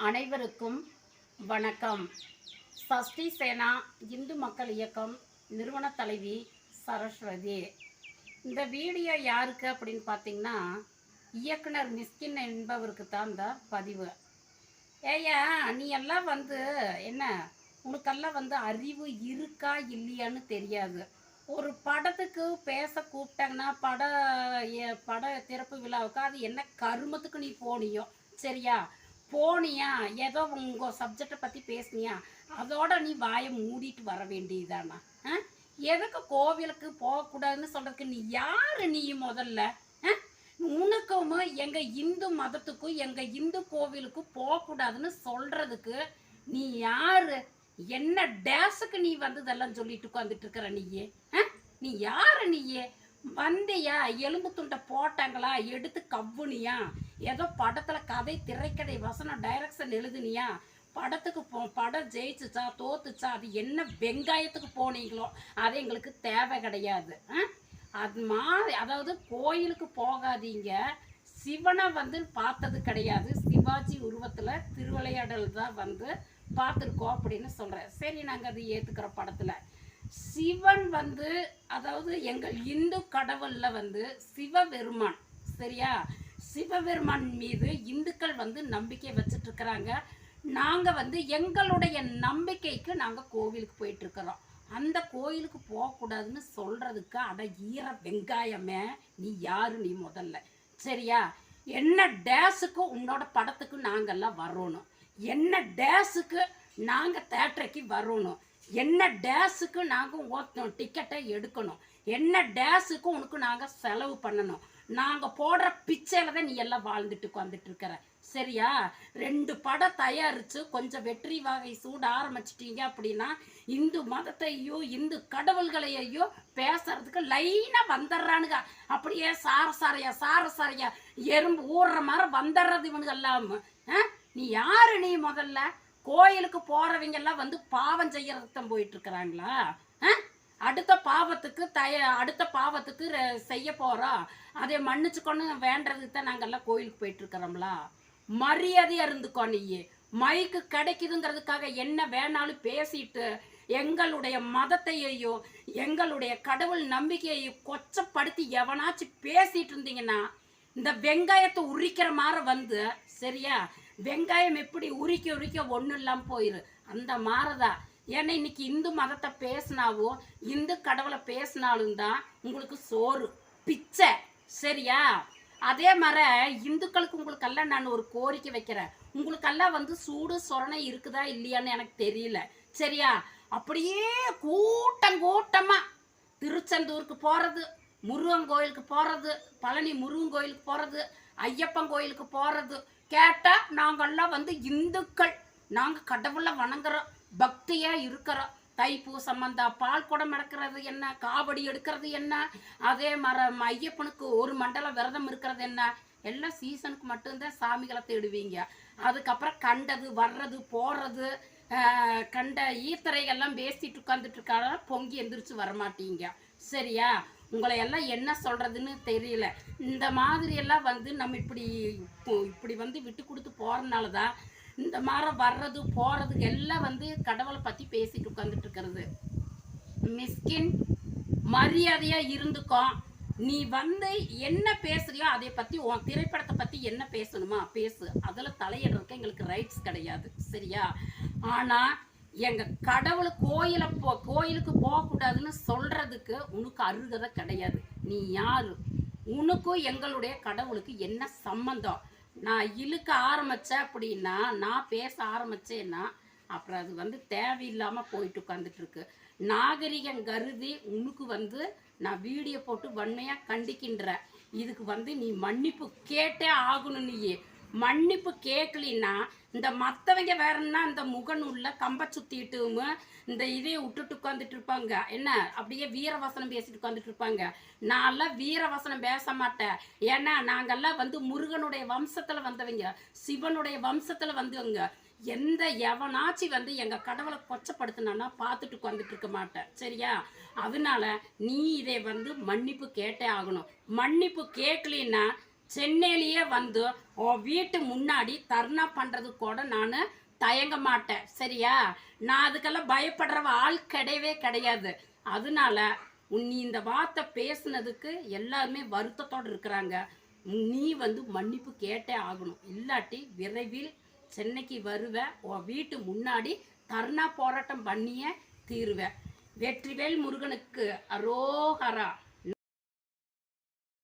அனைவருக்கும் வணக்கம். சஷ்டி சேனா இந்து மக்கள் இயக்கம் நிறுவன தலைவி சரஸ்வதி. இந்த வீடியோ யாருக்கு அப்படின்னு பார்த்தீங்கன்னா இயக்குனர் மிஸ்கின் என்பவருக்கு தான் இந்த பதிவு. ஏய்யா நீ எல்லாம் வந்து என்ன உனக்கெல்லாம் வந்து அறிவு இருக்கா இல்லையான்னு தெரியாது. ஒரு படத்துக்கு பேச கூப்பிட்டாங்கன்னா பட எ- பட திறப்பு விழாவுக்கு அது என்ன கருமத்துக்கு நீ போனியோ? சரியா? போனியா? ஏதோ உங்கள் சப்ஜெக்டை பற்றி பேசுனியா? அதோட நீ வாயை மூடிட்டு வர வேண்டியதானா ஆ? எதுக்கு கோவிலுக்கு போகக்கூடாதுன்னு சொல்கிறதுக்கு நீ யார் நீ முதல்ல? ஆ? உனக்கும் எங்கள் இந்து மதத்துக்கும் எங்கள் இந்து கோவிலுக்கும் போகக்கூடாதுன்னு சொல்கிறதுக்கு நீ யார்? என்ன டேஸுக்கு நீ வந்ததெல்லாம் சொல்லிட்டு உட்காந்துட்டு இருக்கிற நீயே? ஆ? நீ யார் நீயே? வந்தியா எலும்பு துண்டை போட்டாங்களா? எடுத்து கவ்வுனியா? ஏதோ படத்தில் கதை திரைக்கதை வசனம் டைரக்ஷன் எழுதுனியா? படத்துக்கு போ படம் ஜெயிச்சுச்சா தோத்துச்சா? அது என்ன வெங்காயத்துக்கு போனீங்களோ அது எங்களுக்கு தேவை கிடையாது. அது மாதிரி அதாவது கோயிலுக்கு போகாதீங்க. சிவனை வந்து பார்த்தது கிடையாது. சிவாஜி உருவத்தில் திருவிளையாடல் தான் வந்து பார்த்துருக்கோம் அப்படின்னு சொல்கிறேன் சரி நாங்கள் அது ஏற்றுக்கிற படத்தில். சிவன் வந்து அதாவது எங்கள் இந்து கடவுளில் வந்து சிவபெருமான் சரியா? சிவபெருமான் மீது இந்துக்கள் வந்து நம்பிக்கை வச்சுட்டு இருக்கிறாங்க வந்து எங்களுடைய நம்பிக்கைக்கு நாங்கள் கோவிலுக்கு போயிட்டுருக்குறோம் அந்த கோயிலுக்கு போகக்கூடாதுன்னு சொல்கிறதுக்கு அட ஈர வெங்காயமே நீ யாரு நீ முதல்ல சரியா? என்ன டேஸுக்கு உன்னோட படத்துக்கு நாங்கெல்லாம் வரணும். என்ன டேஸுக்கு நாங்கள் தேட்டருக்கு வரணும். என்ன டேஸுக்கு நாங்கள் டிக்கெட்டை எடுக்கணும். என்ன டேஸுக்கு உனக்கு நாங்கள் செலவு பண்ணணும்? நாங்கள் போடுற பிச்சையில் தான் நீ எல்லாம் வாழ்ந்துட்டு உட்காந்துட்டு இருக்கிற. சரியா? ரெண்டு படம் தயாரித்து கொஞ்சம் வெற்றி வகை சூட ஆரம்பிச்சிட்டீங்க அப்படின்னா இந்து மதத்தையோ இந்து கடவுள்களையோ பேசுறதுக்கு லைனாக வந்துடுறானுங்க. அப்படியே சார சாரையா சார சாரையா எறும்பு ஊடுற மாதிரி வந்துடுறது இவனுங்க எல்லாம். ஆ? நீ யாரு நீ முதல்ல? கோயிலுக்கு போறவங்க எல்லாம் வந்து பாவம் செய்யறதுக்கு தான் போயிட்டு இருக்கிறாங்களா அடுத்த பாவத்துக்கு தய அடுத்த பாவத்துக்கு செய்ய போறோம் அதை மன்னிச்சுக்கொன்னு வேண்டதுக்கு தான் நாங்கெல்லாம் கோயிலுக்கு போயிட்டு இருக்கிறோம்ல மரியாதையா இருந்துக்கோ நீ மைக்கு கிடைக்குதுங்கிறதுக்காக என்ன வேணாலும் பேசிட்டு எங்களுடைய மதத்தையோ எங்களுடைய கடவுள் நம்பிக்கையையோ கொச்சப்படுத்தி எவனாச்சும் பேசிட்டு இருந்தீங்கன்னா இந்த வெங்காயத்தை உரிக்கிற மாதிரி வந்து சரியா? வெங்காயம் எப்படி உரிக்க உரிக்க ஒன்றும் இல்லாமல் போயிரு. அந்த மாதிரிதான் ஏன்னா இன்னைக்கு இந்து மதத்தை பேசினாவோ இந்து கடவுளை பேசினாலும் தான் உங்களுக்கு சோறு. பிச்சை. சரியா? அதே மாதிரி இந்துக்களுக்கு உங்களுக்கெல்லாம் நான் ஒரு கோரிக்கை வைக்கிறேன். உங்களுக்கெல்லாம் வந்து சூடு சொரணை இருக்குதா இல்லையான்னு எனக்கு தெரியல. சரியா? அப்படியே கூட்டம் கூட்டமாக திருச்செந்தூருக்கு போகிறது முருகன் கோயிலுக்கு போகிறது பழனி முருகன் கோயிலுக்கு போகிறது ஐயப்பன் கோயிலுக்கு போகிறது கேட்டால் நாங்கெல்லாம் வந்து இந்துக்கள். நாங்கள் கடவுளை வணங்குறோம். பக்தியாக இருக்கிறோம். தைப்பூசம் வந்தா பால் குடம் எடுக்கிறது என்ன? காவடி எடுக்கிறது என்ன? அதே மர ஐயப்பனுக்கு ஒரு மண்டலம் விரதம் இருக்கிறது என்ன? எல்லாம் சீசனுக்கு மட்டும்தான் சாமிகளை தேடுவீங்க. அதுக்கப்புறம் கண்டது வர்றது போடுறது கண்ட ஈத்தரைகள்லாம் பேசிட்டு உட்காந்துட்டு இருக்காங்க. பொங்கி எந்திரிச்சு வரமாட்டீங்க. சரியா? உங்களை எல்லாம் என்ன சொல்கிறதுன்னு தெரியல. இந்த மாதிரியெல்லாம் வந்து நம்ம இப்படி இப்படி வந்து விட்டு கொடுத்து போகிறதுனால தான் இந்த மாதிரி வர்றது போகிறது எல்லாம் வந்து கடவுளை பற்றி பேசிட்டு உட்காந்துட்டு இருக்கிறது. மிஸ்கின் மரியாதையாக இருந்துக்கோ. நீ வந்து என்ன பேசுறியோ அதை பற்றி உன் திரைப்படத்தை பற்றி என்ன பேசணுமா? பேசு. அதில் தலையிடுறதுக்கு எங்களுக்கு ரைட்ஸ் கிடையாது. சரியா? ஆனால் எங்க கடவுள் கோயில போ கோயிலுக்கு போகக்கூடாதுன்னு சொல்றதுக்கு உனக்கு அருகதை கிடையாது. நீ யாரு? உனக்கும் எங்களுடைய கடவுளுக்கு என்ன சம்பந்தம்? நான் இழுக்க ஆரம்பித்தேன் அப்படின்னா நான் பேச ஆரம்பிச்சேன்னா அப்புறம் அது வந்து தேவையில்லாமல் போயிட்டு உட்காந்துட்டுருக்கு நாகரிகம் கருதி உனக்கு வந்து நான் வீடியோ போட்டு வன்மையாக கண்டிக்கின்றேன். இதுக்கு வந்து நீ மன்னிப்பு கேட்டே ஆகணும் நீயே. மன்னிப்பு கேட்கலின்னா இந்த மற்றவங்க வேறன்னா இந்த முகநூலில் கம்ப சுத்திட்டும் இந்த இதையை விட்டுட்டு உட்காந்துட்டு இருப்பாங்க என்ன? அப்படியே வீரவசனம் பேசிட்டு உட்காந்துட்டு இருப்பாங்க நான்லாம் வீரவசனம் பேச மாட்டேன். ஏன்னா நாங்கெல்லாம் வந்து முருகனுடைய வம்சத்தில் வந்தவங்க சிவனுடைய வம்சத்தில் வந்தவங்க. எந்த எவனாச்சி வந்து எங்கள் கடவுளை கொச்சப்படுத்தினா பார்த்துட்டு உட்காந்துட்டு இருக்க மாட்டேன். சரியா? அதனால நீ இதை வந்து மன்னிப்பு கேட்டே ஆகணும். மன்னிப்பு கேட்கலின்னா சென்னையிலேயே வந்து உன் வீட்டு முன்னாடி தர்ணா பண்ணுறது கூட நான் தயங்க மாட்டேன். சரியா? நான் அதுக்கெல்லாம் பயப்படுறவ ஆள் கிடையவே கிடையாது. அதனால நீ இந்த வார்த்தை பேசுனதுக்கு எல்லாருமே வருத்தத்தோடு இருக்கிறாங்க. நீ வந்து மன்னிப்பு கேட்டே ஆகணும். இல்லாட்டி விரைவில் சென்னைக்கு வருவ உன் வீட்டு முன்னாடி தர்ணா போராட்டம் பண்ணியே தீருவேன் வெற்றிவேல் முருகனுக்கு அரோகரா.